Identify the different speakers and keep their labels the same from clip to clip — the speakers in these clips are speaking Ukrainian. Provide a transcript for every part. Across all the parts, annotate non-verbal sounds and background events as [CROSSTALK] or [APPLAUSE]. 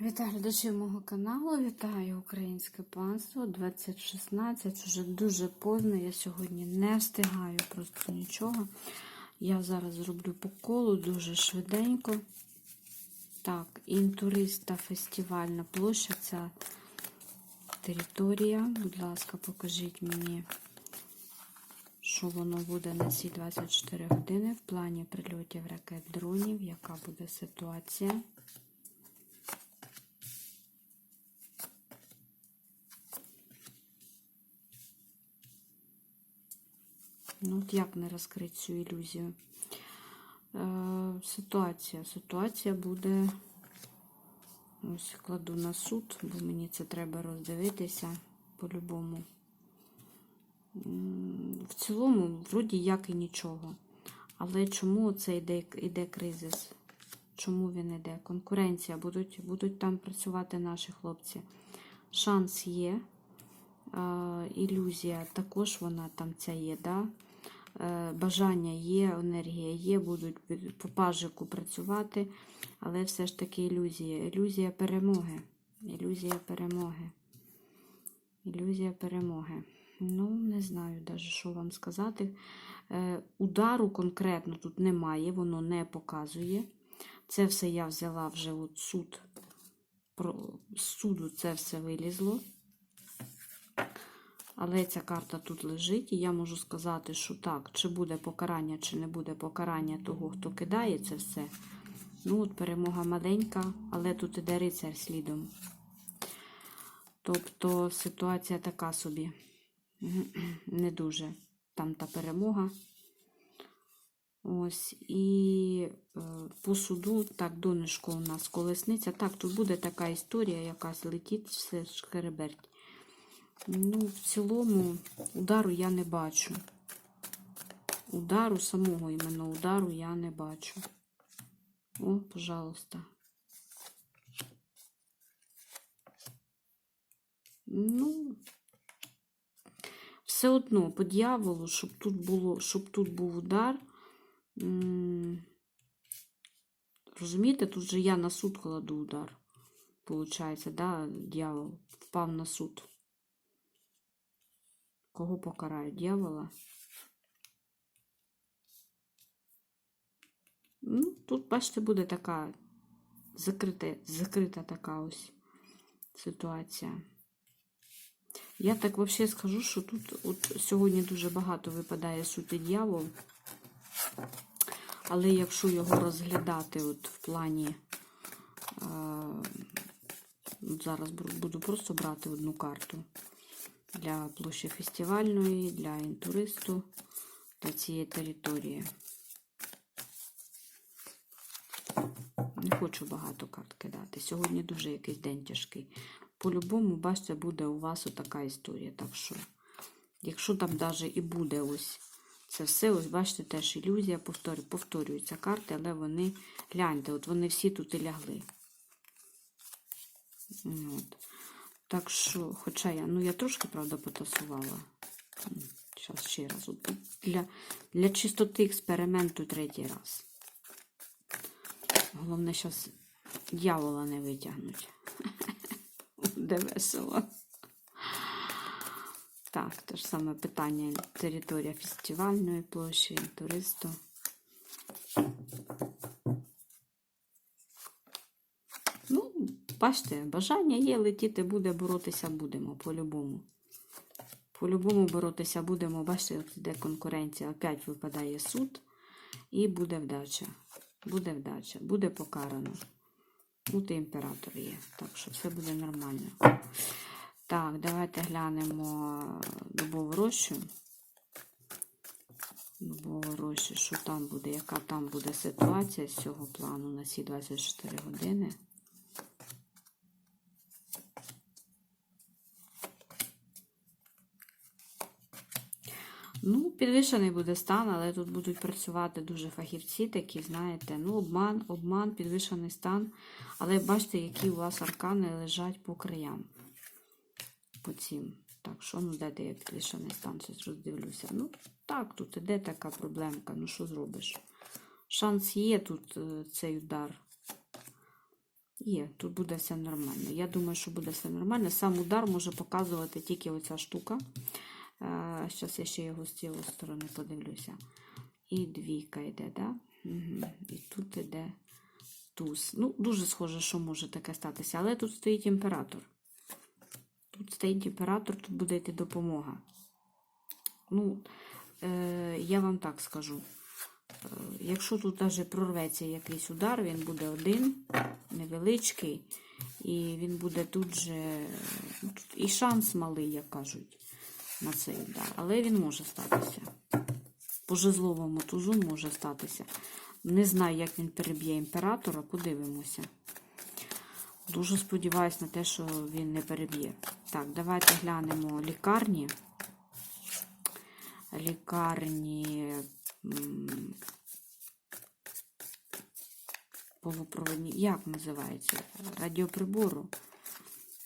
Speaker 1: Вітаю глядачів мого каналу, вітаю українське панство 2016. Вже дуже поздно. Я сьогодні не встигаю просто нічого. Я зараз зроблю по колу дуже швиденько. Так, інтуриста фестивальна площа, ця територія. Будь ласка, покажіть мені, що воно буде на ці 24 години в плані прильотів ракет дронів, яка буде ситуація. Ну, от як не розкрити цю ілюзію? Е, ситуація. Ситуація буде. Ось кладу на суд, бо мені це треба роздивитися по-любому. В цілому, вроді як і нічого. Але чому це йде, йде кризис? Чому він йде? Конкуренція, будуть, будуть там працювати наші хлопці. Шанс є. Е, ілюзія також вона там ця є, да? Е, бажання є, енергія є, будуть по пажику працювати, але все ж таки ілюзія. Ілюзія перемоги. Ілюзія перемоги. Ілюзія перемоги. Ну, не знаю навіть, що вам сказати. Е, удару конкретно тут немає, воно не показує. Це все я взяла вже от суд. З суду це все вилізло. Але ця карта тут лежить, і я можу сказати, що так, чи буде покарання, чи не буде покарання того, хто кидає це все. Ну, от перемога маленька, але тут іде рицар слідом. Тобто ситуація така собі. [CLEARS THROAT] Не дуже. Там та перемога. Ось, і е, по суду, так, донечко у нас колесниця. Так, тут буде така історія, якась летить, все шкереберть. Ну, в цілому, удару я не бачу. Удару, самого іменно удару я не бачу. О, пожалуйста. Ну, все одно по дьяволу, щоб тут було, щоб тут був удар. Розумієте, тут же я на суд кладу удар. Получається, да, дьявол впав на суд. Кого покарають? Дьявола? Ну, тут, бачите, буде така закрита, закрита така ось ситуація. Я так взагалі скажу, що тут от сьогодні дуже багато випадає суті дьявол. Але якщо його розглядати от в плані, е, зараз буду просто брати одну карту для площі фестивальної, для інтуристу та цієї території. Не хочу багато карт кидати. Сьогодні дуже якийсь день тяжкий. По-любому, бачите, буде у вас отака історія. Так що, якщо там навіть і буде ось це все, ось бачите, теж ілюзія, повторю, повторюються карти, але вони, гляньте, от вони всі тут і лягли. От. Так що, хоча я, ну я трошки, правда, потасувала. Зараз ще раз. Для, для чистоти експерименту третій раз. Головне, зараз дьявола не витягнуть. [LAUGHS] Буде весело. Так, те ж саме питання територія фестивальної площі, туристу. Бачите, бажання є, летіти буде, боротися будемо по-любому. По-любому боротися будемо. Бачите, от іде конкуренція. Опять випадає суд і буде вдача. Буде вдача, буде покарано. Тут і імператор є. Так що все буде нормально. Так, давайте глянемо дубову рощу. Дубову рощу, що там буде, яка там буде ситуація з цього плану на ці 24 години. Ну, підвищений буде стан, але тут будуть працювати дуже фахівці, такі, знаєте, ну, обман, обман, підвищений стан. Але бачите, які у вас аркани лежать по краям. По цим. Так, що ну де я підвищений стан, щось роздивлюся. Ну, так, тут іде така проблемка. Ну, що зробиш? Шанс є тут е, цей удар. Є, тут буде все нормально. Я думаю, що буде все нормально. Сам удар може показувати тільки оця штука. Зараз я ще його з цієї сторони подивлюся. І двійка йде, да? Угу. І тут йде туз. Ну, дуже схоже, що може таке статися. Але тут стоїть імператор. Тут стоїть імператор, тут буде йти допомога. Ну, е, я вам так скажу. Е, Якщо тут навіть прорветься якийсь удар, він буде один, невеличкий, і він буде тут же. ну, і шанс малий, як кажуть, на цей удар. Але він може статися. По жезловому тузу може статися. Не знаю, як він переб'є імператора, подивимося. Дуже сподіваюся на те, що він не переб'є. Так, давайте глянемо лікарні. Лікарні полупроводні. Як називається? Радіоприбору.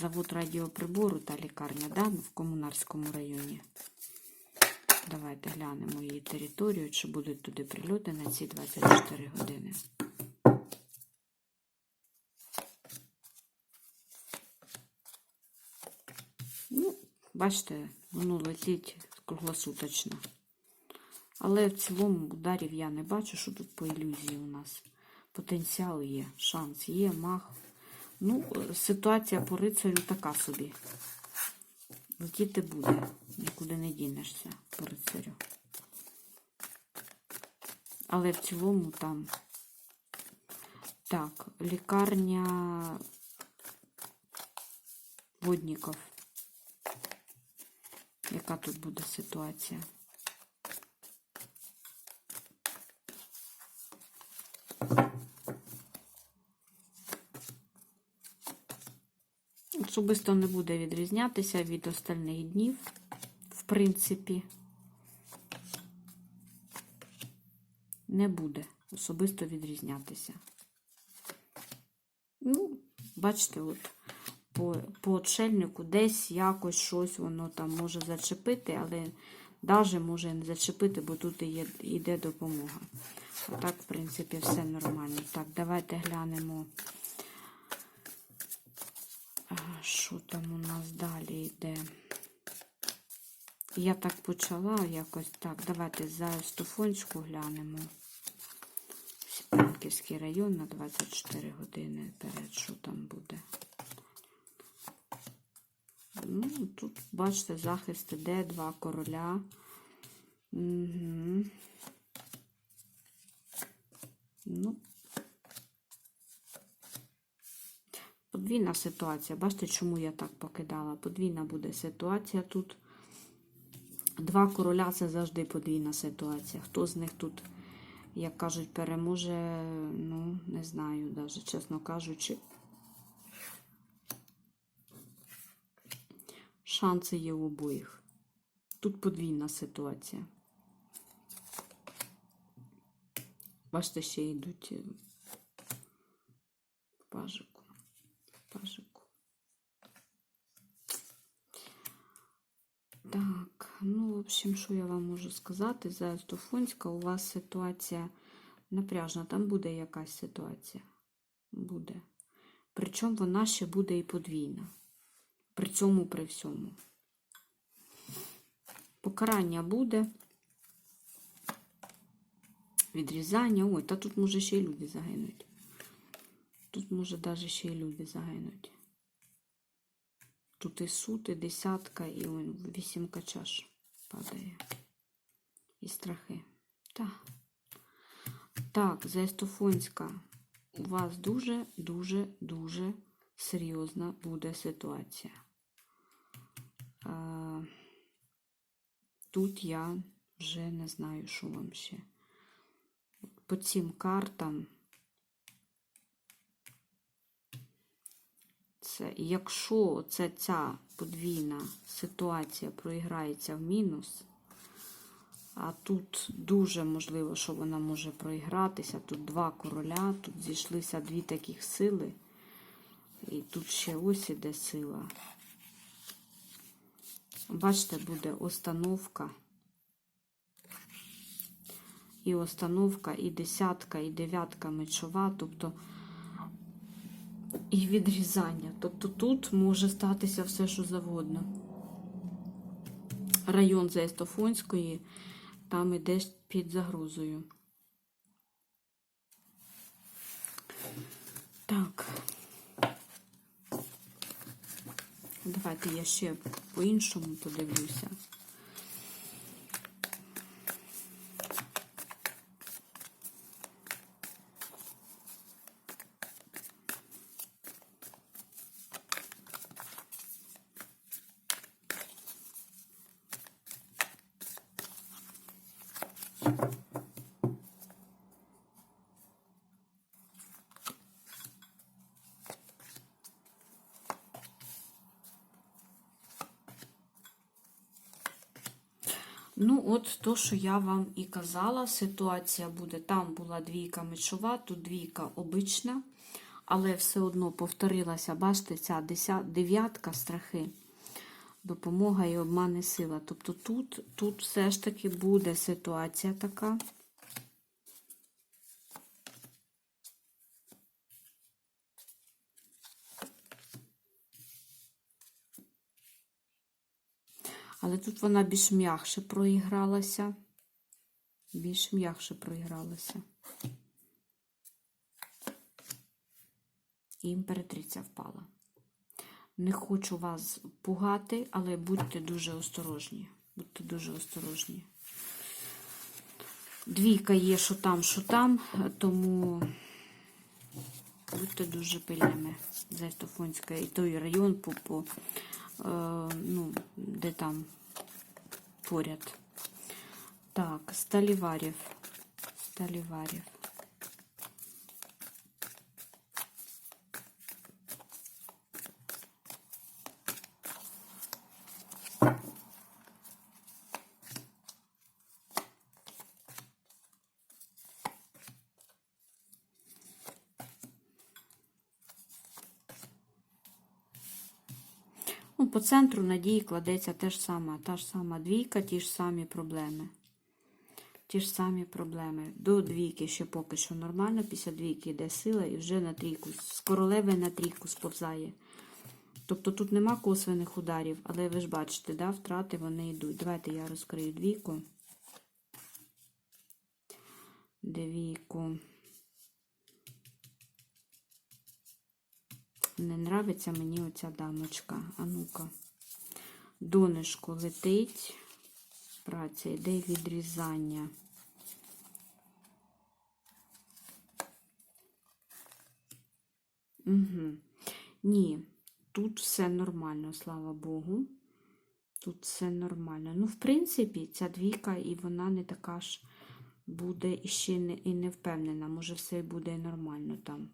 Speaker 1: Завод радіоприбору та лікарня, да? в Комунарському районі. Давайте глянемо її територію, чи будуть туди прильоти на ці 24 години. Ну, бачите, воно летить круглосуточно. Але в цілому ударів я не бачу, що тут по ілюзії у нас. Потенціал є, шанс є, мах. Ну, ситуація по рицарю така собі. Летіти буде, нікуди не дінешся по рицарю. Але в цілому там. Так, лікарня водників. Яка тут буде ситуація? Особисто не буде відрізнятися від остальних днів, в принципі. Не буде особисто відрізнятися. Ну, бачите, от по, по отшельнику десь якось щось воно там може зачепити, але навіть може не зачепити, бо тут є, йде допомога. Отак, в принципі, все нормально. Так, давайте глянемо. Що там у нас далі йде? Я так почала якось так. Давайте за Стофонську глянемо. Сіпанківський район на 24 години перед, що там буде. Ну, тут, бачите, захист іде, два короля. Угу. Ну, подвійна ситуація. Бачите, чому я так покидала? Подвійна буде ситуація тут. Два короля це завжди подвійна ситуація. Хто з них тут, як кажуть, переможе, ну, не знаю, навіть, чесно кажучи. Шанси є у обоїх. Тут подвійна ситуація. Бачите, ще йдуть е, в пажику. в Пажику. Так, ну, в общем, що я вам можу сказати? За Естофонська у вас ситуація напряжна. Там буде якась ситуація. Буде. Причому вона ще буде і подвійна. При цьому, при всьому. Покарання буде. Відрізання. Ой, та тут може ще й люди загинуть. Тут може навіть ще й люди загинуть. Тут і суд, і десятка, і вісімка чаш падає. І страхи. Так. Так, Зайстофонська. У вас дуже-дуже-дуже серйозна буде ситуація. Тут я вже не знаю, що вам ще. По цим картам. Це, якщо це ця подвійна ситуація проіграється в мінус, а тут дуже можливо, що вона може проігратися. Тут два короля, тут зійшлися дві таких сили. І тут ще ось іде сила. Бачите, буде остановка. І остановка, і десятка, і дев'ятка мечова. Тобто і відрізання. Тобто тут може статися все, що завгодно. Район Зестофонської там іде під загрозою. Так. Давайте я ще по-іншому подивлюся. Ну, от то, що я вам і казала, ситуація буде. Там була двійка мечова, тут двійка обична, але все одно повторилася, бачите, ця дев'ятка страхи, допомога і обман і сила. Тобто тут, тут все ж таки буде ситуація така. Але тут вона більш м'якше проігралася. Більш м'якше проігралася. І імператриця впала. Не хочу вас пугати, але будьте дуже осторожні. Будьте дуже осторожні. Двійка є, що там, що там, тому будьте дуже пильними. Зайстофонська і той район по, по е, ну, де там поряд. Так, Сталіварів. Сталіварів. Ну, по центру надії кладеться те ж саме, та ж сама двійка, ті ж самі проблеми. Ті ж самі проблеми. До двійки ще поки що нормально, після двійки йде сила і вже на трійку. З королеви на трійку сповзає. Тобто тут нема косвених ударів, але ви ж бачите, да, втрати вони йдуть. Давайте я розкрию двійку. Двійку. Не нравиться мені оця дамочка. А ну-ка. Донышко летить. Праця, йде відрізання. Угу. Ні, тут все нормально, слава Богу. Тут все нормально. Ну, в принципі, ця двійка, і вона не така ж буде і ще не, і не впевнена. Може, все буде нормально там.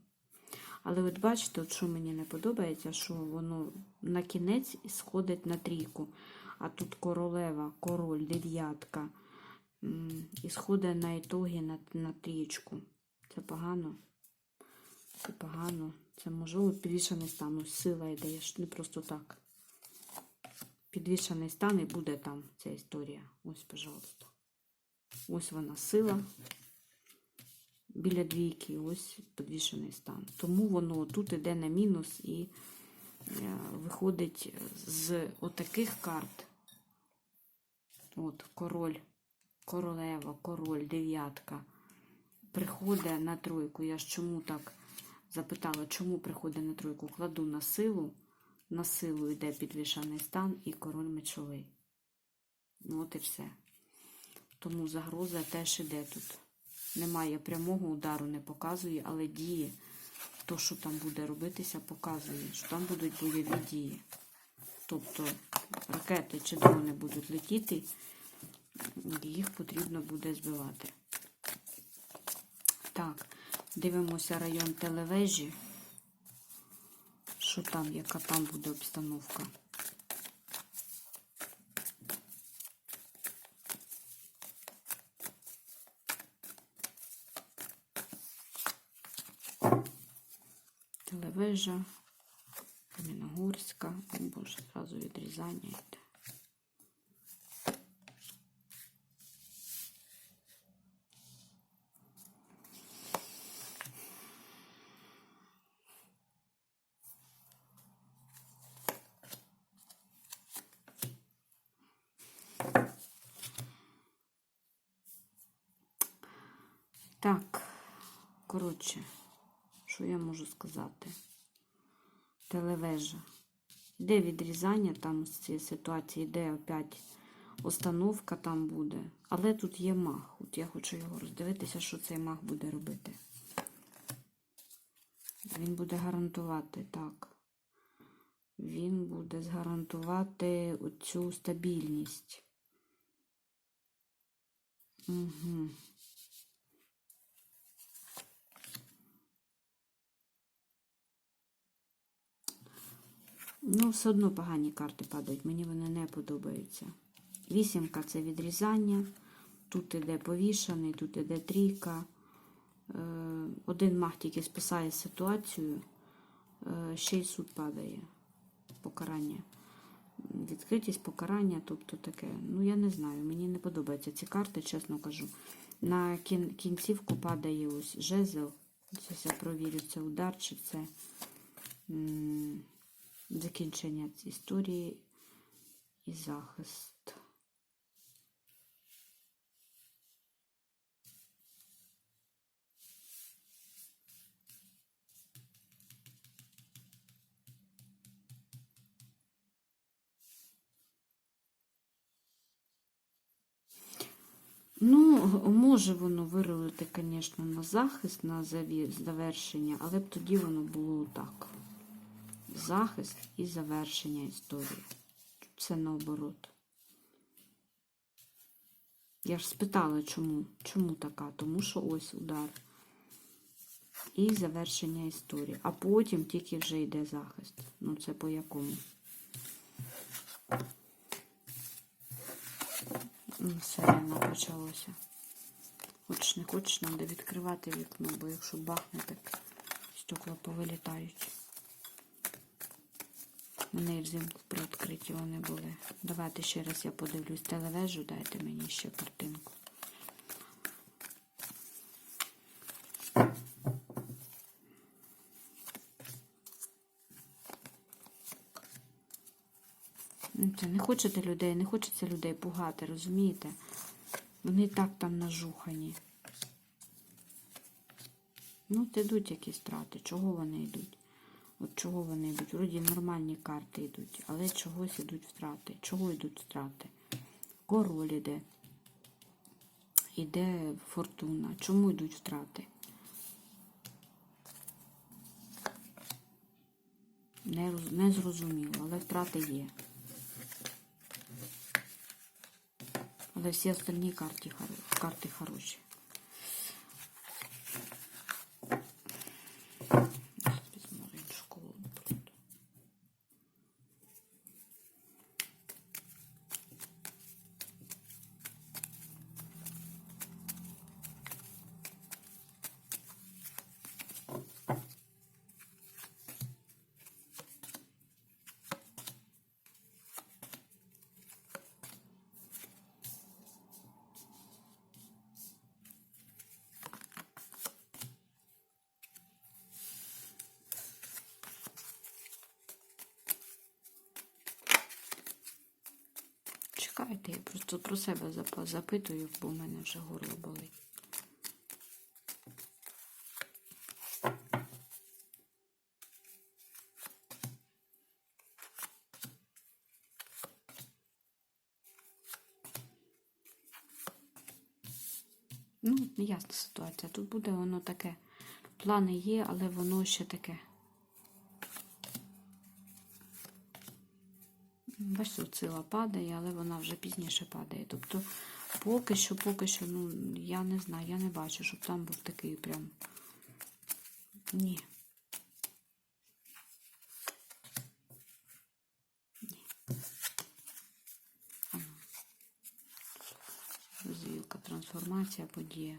Speaker 1: Але от бачите, от що мені не подобається, що воно на кінець сходить на трійку. А тут королева, король, дев'ятка. І сходить на ітоги на, на трієчку. Це погано. Це погано. Це можливо підвішений стан. Ось сила йде. Я ж не просто так. Підвішений стан і буде там ця історія. Ось, пожалуйста. Ось вона сила біля двійки, ось підвішений стан. Тому воно тут йде на мінус і е, виходить з отаких карт. От король, королева, король, дев'ятка. Приходить на тройку. Я ж чому так запитала, чому приходить на тройку? Кладу на силу. На силу йде підвішений стан і король мечовий. Ну, от і все. Тому загроза теж іде тут. Немає прямого удару, не показує, але діє. То, що там буде робитися, показує, що там будуть бойові дії. Тобто ракети чи дрони будуть летіти, їх потрібно буде збивати. Так, дивимося район телевежі. Що там, яка там буде обстановка? Левежа, Кам'яногорська, о боже, зразу відрізання йде. Так, коротше можу сказати? Телевежа. Де відрізання там з цієї ситуації, де опять установка там буде. Але тут є мах. От я хочу його роздивитися, що цей мах буде робити. Він буде гарантувати, так. Він буде згарантувати оцю стабільність. Угу. Ну, все одно погані карти падають, мені вони не подобаються. Вісімка це відрізання, тут іде повішаний, тут іде трійка. Е, Один мах тільки спасає ситуацію, е, ще й суд падає. Покарання. Відкритість, покарання, тобто таке. Ну, я не знаю, мені не подобаються ці карти, чесно кажу. На кін- кінцівку падає ось жезл. Зараз я провірю, це удар чи це закінчення історії і захист. Ну, може воно вирулити, звісно, на захист, на завершення, але б тоді воно було так. Захист і завершення історії. Це наоборот. Я ж спитала, чому? Чому така? Тому що ось удар. І завершення історії. А потім тільки вже йде захист. Ну, це по якому? Ну, Все рівно почалося. Хочеш не хочеш, треба відкривати вікно, бо якщо бахне, так стекла повилітають. Вони взимку приоткриті вони були. Давайте ще раз я подивлюсь телевежу, дайте мені ще картинку. Ну, Це не хочете людей, не хочеться людей пугати, розумієте? Вони так там нажухані. Ну, от йдуть якісь страти. Чого вони йдуть? От чого вони йдуть? Вроді нормальні карти йдуть, але чогось йдуть втрати. Чого йдуть втрати? Король іде. Іде фортуна. Чому йдуть втрати? Не, не зрозуміло, але втрати є. Але всі остальні карти, карти хороші. Зараз візьму іншу колоду просто. Чекайте, я просто про себе запитую, бо в мене вже горло болить. Ну, неясна ситуація. Тут буде воно таке. Плани є, але воно ще таке. Бачите, сила падає, але вона вже пізніше падає. Тобто, поки що, поки що, ну, я не знаю, я не бачу, щоб там був такий прям. Ні. Ні. Трансформація, подія.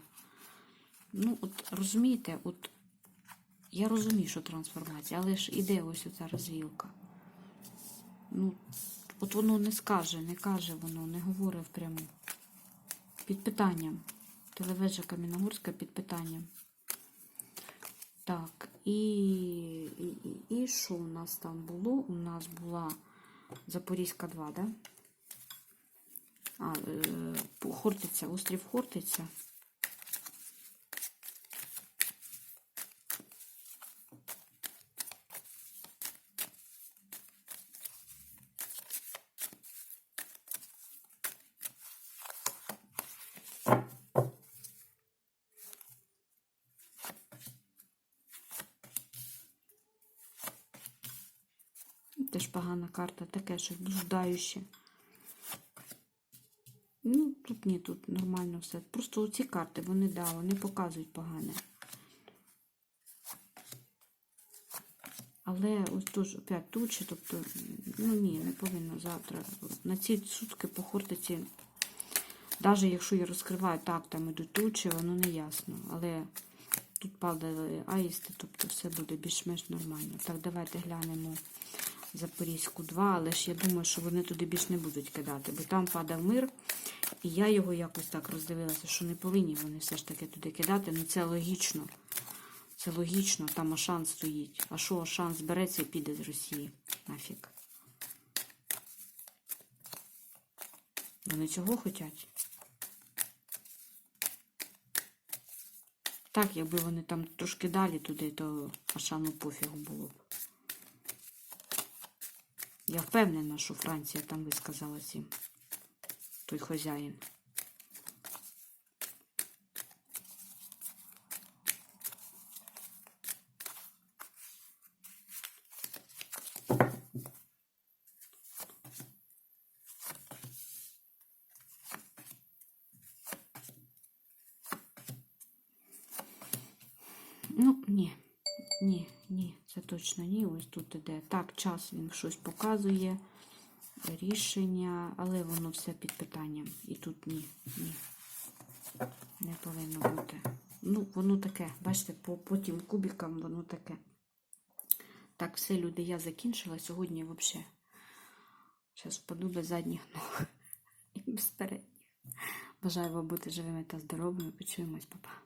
Speaker 1: Ну, от розумієте, от я розумію, що трансформація, але ж іде ось оця розвілка. Ну, от воно не скаже, не каже воно, не говорить впряму. Під питанням. Телевежа Кам'яногорська під питанням. Так, і, і, і, і що у нас там було? У нас була Запорізька 2, да? А, е, Хортиця, острів Хортиця. Теж погана карта, таке щось блуждаюче. Ну, тут ні, тут нормально все. Просто оці карти, вони, да, вони показують погане. Але ось тут опять тучі, тобто, ну ні, не повинно завтра. На ці сутки по хортиці, навіть якщо я розкриваю, так, там ідуть тучі, воно не ясно. Але тут падали аїсти, тобто все буде більш-менш нормально. Так, давайте глянемо Запорізьку 2, але ж я думаю, що вони туди більш не будуть кидати, бо там падав мир, і я його якось так роздивилася, що не повинні вони все ж таки туди кидати. Ну це логічно. Це логічно, там Ашан стоїть. А що Ашан збереться і піде з Росії? Нафіг. Вони цього хочуть? Так, якби вони там трошки далі туди, то Ашану пофігу було б. Я впевнена, що Франція там висказалась їм. Той хазяїн. Ну. Ні, ні, це точно ні. Ось тут іде. Так, час він щось показує, рішення, але воно все під питанням. І тут ні, ні. Не повинно бути. Ну, воно таке. Бачите, по потім кубикам воно таке. Так, все, люди, я закінчила. Сьогодні взагалі. Зараз впаду без задніх ног [LAUGHS] і без передніх. Бажаю вам бути живими та здоровими. Почуємось, папа.